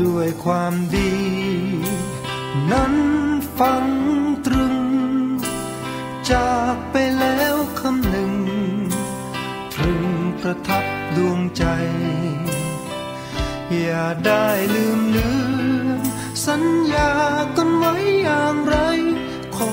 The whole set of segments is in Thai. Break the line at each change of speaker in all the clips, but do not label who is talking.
ด้วยความดี นั้นฟังตรึง จากไปแล้วคำหนึ่ง ตรึงประทับดวงใจ อย่าได้ลืมเลือนสัญญากันไว้อย่างไร ขอ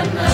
Amen.